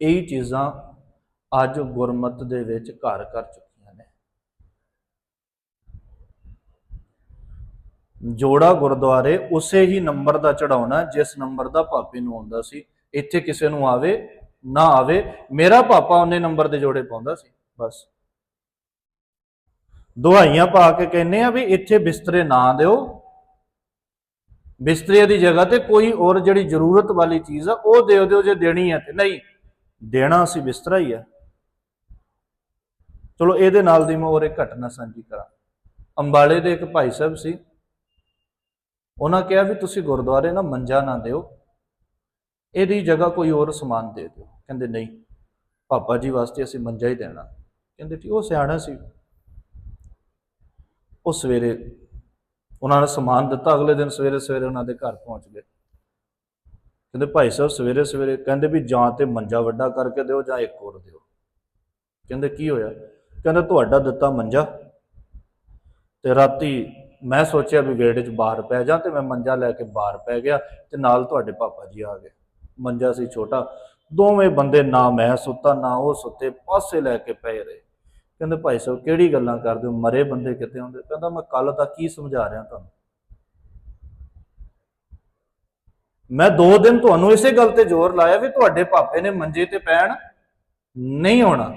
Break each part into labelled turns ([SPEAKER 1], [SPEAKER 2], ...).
[SPEAKER 1] ਇਹੀ ਚੀਜ਼ਾਂ ਅੱਜ ਗੁਰਮਤ ਦੇ ਵਿੱਚ ਘਰ ਕਰ ਚੁੱਕੀਆਂ ਨੇ। ਜੋੜਾ ਗੁਰਦੁਆਰੇ ਉਸੇ ਹੀ ਨੰਬਰ ਦਾ ਚੜਾਉਣਾ ਜਿਸ ਨੰਬਰ ਦਾ ਪਾਪੇ ਨੂੰ ਆਉਂਦਾ ਸੀ। ਇੱਥੇ ਕਿਸੇ ਨੂੰ ਆਵੇ, ਨਾ ਆਵੇ, ਮੇਰਾ ਪਾਪਾ ਉਹਨੇ ਨੰਬਰ ਦੇ ਜੋੜੇ ਪਾਉਂਦਾ ਸੀ, ਬਸ। ਦੁਹਾਈਆਂ ਪਾ ਕੇ ਕਹਿੰਨੇ ਆ ਵੀ ਇੱਥੇ ਬਿਸਤਰੇ ਨਾ ਦਿਓ। ਬਿਸਤਰੇ ਦੀ ਜਗ੍ਹਾ ਤੇ ਕੋਈ ਹੋਰ ਜਿਹੜੀ ਜ਼ਰੂਰਤ ਵਾਲੀ ਚੀਜ਼ ਆ, ਉਹ ਦਿਓ ਦਿਓ ਜੇ ਦੇਣੀ ਹੈ ਤੇ। ਨਹੀਂ ਦੇਣਾ ਅਸੀਂ ਬਿਸਤਰਾ ਹੀ ਆ। ਚਲੋ ਇਹਦੇ ਨਾਲ ਦੀ ਮੈਂ ਹੋਰ ਇੱਕ ਘਟਨਾ ਸਾਂਝੀ ਕਰਾਂ। ਅੰਬਾਲੇ ਦੇ ਇੱਕ ਭਾਈ ਸਾਹਿਬ ਸੀ। ਉਹਨਾਂ ਕਿਹਾ ਵੀ ਤੁਸੀਂ ਗੁਰਦੁਆਰੇ ਨਾ ਮੰਜਾ ਨਾ ਦਿਓ। ਇਹਦੀ ਜਗ੍ਹਾ ਕੋਈ ਹੋਰ ਸਮਾਨ ਦੇ ਦਿਓ। ਕਹਿੰਦੇ ਨਹੀਂ, ਪਾਪਾ ਜੀ ਵਾਸਤੇ ਅਸੀਂ ਮੰਜਾ ਹੀ ਦੇਣਾ। ਕਹਿੰਦੇ ਠੀਕ ਉਹ ਸਿਆਣਾ ਸੀ। ਉਹ ਸਵੇਰੇ ਉਹਨਾਂ ਨੇ ਸਮਾਨ ਦਿੱਤਾ। ਅਗਲੇ ਦਿਨ ਸਵੇਰੇ ਸਵੇਰੇ ਉਹਨਾਂ ਦੇ ਘਰ ਪਹੁੰਚ ਗਏ। ਕਹਿੰਦੇ ਭਾਈ ਸਾਹਿਬ ਸਵੇਰੇ ਸਵੇਰੇ ਕਹਿੰਦੇ ਵੀ ਜਾਂ ਤੇ ਮੰਜਾ ਵੱਡਾ ਕਰਕੇ ਦਿਓ ਜਾਂ ਇੱਕ ਹੋਰ ਦਿਓ। ਕਹਿੰਦੇ ਕੀ ਹੋਇਆ? ਕਹਿੰਦਾ ਤੁਹਾਡਾ ਦਿੱਤਾ ਮੰਜਾ। ਤੇ ਰਾਤੀ ਮੈਂ ਸੋਚਿਆ ਵੀ ਗੇੜੇ 'ਚ ਬਾਹਰ ਪੈ ਜਾ ਤੇ ਮੈਂ ਮੰਜਾ ਲੈ ਕੇ ਬਾਹਰ ਪੈ ਗਿਆ ਤੇ ਨਾਲ ਤੁਹਾਡੇ ਪਾਪਾ ਜੀ ਆ ਗਏ। ਮੰਜਾ ਸੀ ਛੋਟਾ। ਦੋਵੇਂ ਬੰਦੇ ਨਾ ਮੈਂ ਸੁੱਤਾ, ਨਾ ਉਹ ਸੁੱਤੇ, ਪਾਸੇ ਲੈ ਕੇ ਪਏ ਰਹੇ। ਕਹਿੰਦੇ ਭਾਈ ਸਾਹਿਬ ਕਿਹੜੀ ਗੱਲਾਂ ਕਰਦੇ ਹੋ? ਮਰੇ ਬੰਦੇ ਕਿਤੇ ਹੁੰਦੇ? ਕਹਿੰਦਾ ਮੈਂ ਕੱਲ ਤਾਂ ਕੀ ਸਮਝਾ ਰਿਹਾ ਤੁਹਾਨੂੰ? ਮੈਂ ਦੋ ਦਿਨ ਤੁਹਾਨੂੰ ਇਸੇ ਗੱਲ ਤੇ ਜ਼ੋਰ ਲਾਇਆ ਵੀ ਤੁਹਾਡੇ ਪਾਪੇ ਨੇ ਮੰਜੇ ਤੇ ਪੈਣ ਨਹੀਂ ਹੋਣਾ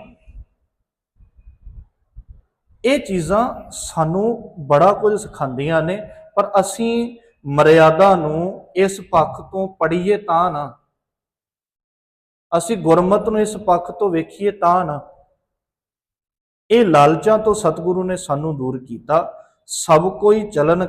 [SPEAKER 1] ਇਹ ਚੀਜ਼ਾਂ ਸਾਨੂੰ ਬੜਾ ਕੁਝ ਸਿਖਾਉਂਦੀਆਂ ਨੇ, ਪਰ ਅਸੀਂ ਮਰਿਆਦਾ ਨੂੰ ਇਸ ਪੱਖ ਤੋਂ ਪੜ੍ਹੀਏ ਤਾਂ ਨਾ। ਅਸੀਂ ਗੁਰਮਤ ਨੂੰ ਇਸ ਪੱਖ ਤੋਂ ਵੇਖੀਏ ਤਾਂ ਨਾ। ਇਹ ਲਾਲਚਾਂ ਤੋਂ ਸਤਿਗੁਰੂ ਨੇ ਸਾਨੂੰ ਦੂਰ ਕੀਤਾ। ਸਭ ਕੋਈ ਚਲਨ